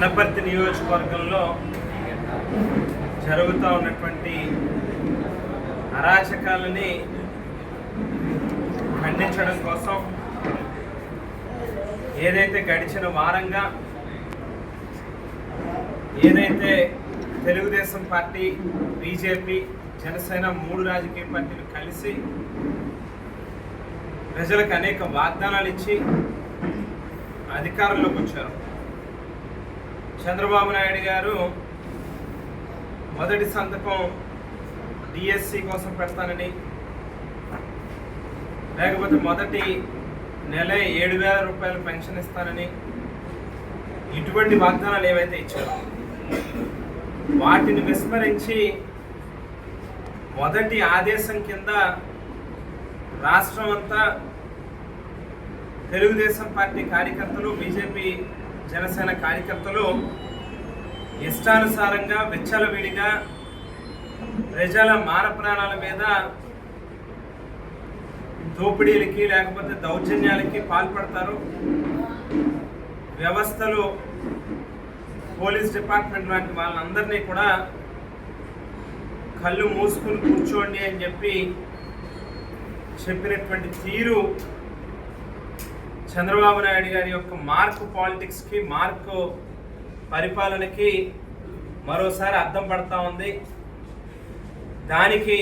అనపర్తి నియోజకవర్గంలో జరుగుతూ ఉన్నటువంటి అరాచకాలని ఖండించడం కోసం ఏదైతే గడిచిన వారంగా ఏదైతే తెలుగుదేశం పార్టీ బీజేపీ జనసేన మూడు రాజకీయ పార్టీలు కలిసి ప్రజలకు అనేక వాగ్దానాలు ఇచ్చి అధికారంలోకి వచ్చారు. చంద్రబాబు నాయుడు గారు మొదటి సంతకం డిఎస్సి కోసం పెడతానని. లేకపోతే మొదటి నెల ఏడు వేల రూపాయల పెన్షన్ ఇస్తానని ఇటువంటి వాగ్దానాలు ఏవైతే ఇచ్చారో వాటిని విస్మరించి మొదటి ఆదేశం కింద రాష్ట్రం అంతా తెలుగుదేశం పార్టీ కార్యకర్తలు బీజేపీ జనసేన కార్యకర్తలు ఇష్టానుసారంగా విచ్చలవిడిగా ప్రజల మాన ప్రాణాల మీద దోపిడీలకి లేకపోతే దౌర్జన్యాలకి పాల్పడతారు. వ్యవస్థలు పోలీస్ డిపార్ట్మెంట్ లాంటి వాళ్ళందరినీ కూడా కళ్ళు మూసుకుని కూర్చోండి అని చెప్పి చెప్పినటువంటి తీరు చంద్రబాబు నాయుడు గారి యొక్క మార్క్ పాలిటిక్స్కి మార్క్ పరిపాలనకి మరోసారి అర్థం పడతా ఉంది. దానికి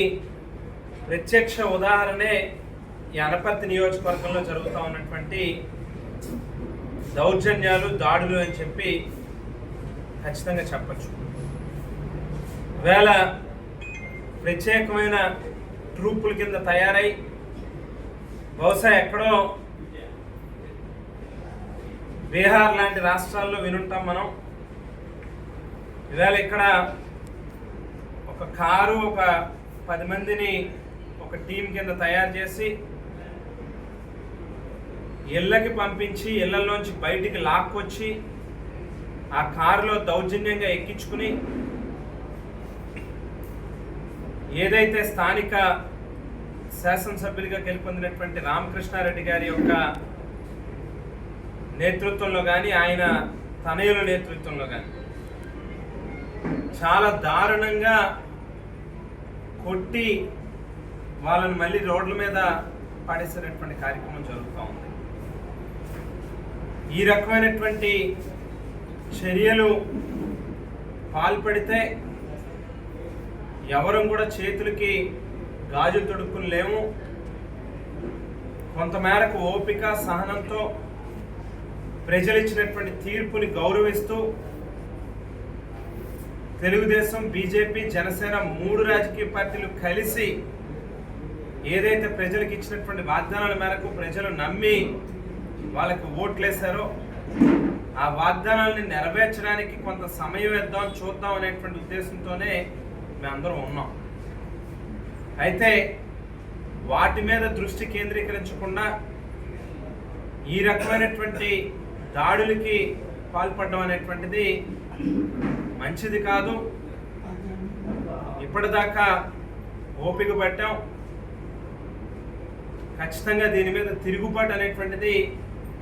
ప్రత్యక్ష ఉదాహరణే ఈ అనపర్తి నియోజకవర్గంలో జరుగుతూ ఉన్నటువంటి దౌర్జన్యాలు దాడులు అని చెప్పి ఖచ్చితంగా చెప్పచ్చు. వేళ ప్రత్యేకమైన ట్రూపుల కింద తయారై బహుశా ఎక్కడో బీహార్ లాంటి రాష్ట్రాల్లో వినుంటాం మనం. ఇవాళ ఇక్కడ ఒక కారు ఒక పది మందిని ఒక టీం కింద తయారు చేసి ఇళ్ళకి పంపించి ఇళ్ళలోంచి బయటికి లాక్కొచ్చి ఆ కారులో దౌర్జన్యంగా ఎక్కించుకుని ఏదైతే స్థానిక శాసనసభ్యులుగా గెలుపొందినటువంటి రామకృష్ణారెడ్డి గారి యొక్క నేతృత్వంలో కానీ ఆయన తనయుల నేతృత్వంలో కానీ చాలా దారుణంగా కొట్టి వాళ్ళని మళ్ళీ రోడ్ల మీద పడేసేటటువంటి కార్యక్రమం జరుగుతూ ఉంది. ఈ రకమైనటువంటి చర్యలు పాల్పడితే ఎవరం కూడా చేతులకి గాజులు తొడుక్కుని లేము. కొంతమేరకు ఓపిక సహనంతో ప్రజలు ఇచ్చినటువంటి తీర్పుని గౌరవిస్తూ తెలుగుదేశం బీజేపీ జనసేన మూడు రాజకీయ పార్టీలు కలిసి ఏదైతే ప్రజలకు ఇచ్చినటువంటి వాగ్దానాల మేరకు ప్రజలు నమ్మి వాళ్ళకి ఓట్లేశారో ఆ వాగ్దానాలని నెరవేర్చడానికి కొంత సమయం ఇద్దాం చూద్దాం అనేటువంటి ఉద్దేశంతోనే మేమందరం ఉన్నాం. అయితే వాటి మీద దృష్టి కేంద్రీకరించకుండా ఈ రకమైనటువంటి దాడులకి పాల్పడడం అనేటువంటిది మంచిది కాదు. ఇప్పటిదాకా ఓపిక పట్టాం. ఖచ్చితంగా దీని మీద తిరుగుబాటు అనేటువంటిది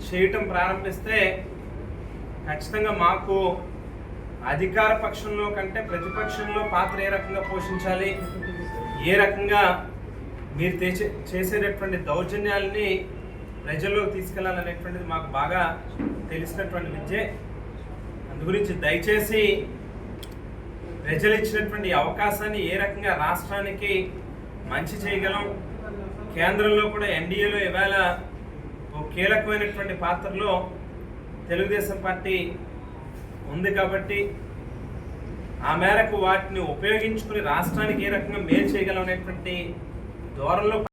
చేయటం ప్రారంభిస్తే ఖచ్చితంగా మాకు అధికార పక్షంలో కంటే ప్రతిపక్షంలో పాత్ర ఏ రకంగా పోషించాలి? ఏ రకంగా మీరు చేసేటటువంటి దౌర్జన్యాలని ప్రజల్లోకి తీసుకెళ్ళాలనేటువంటిది మాకు బాగా తెలిసినటువంటి విద్యే. అందు గురించి దయచేసి ప్రజలు ఇచ్చినటువంటి అవకాశాన్ని ఏ రకంగా రాష్ట్రానికి మంచి చేయగలం కేంద్రంలో కూడా ఎన్డీఏలో ఇవాళ ఒక కీలకమైనటువంటి పాత్రలో తెలుగుదేశం పార్టీ ఉంది కాబట్టి ఆ మేరకు వాటిని ఉపయోగించుకుని రాష్ట్రానికి ఏ రకంగా మేలు చేయగలం అనేటువంటి ధోరణిలో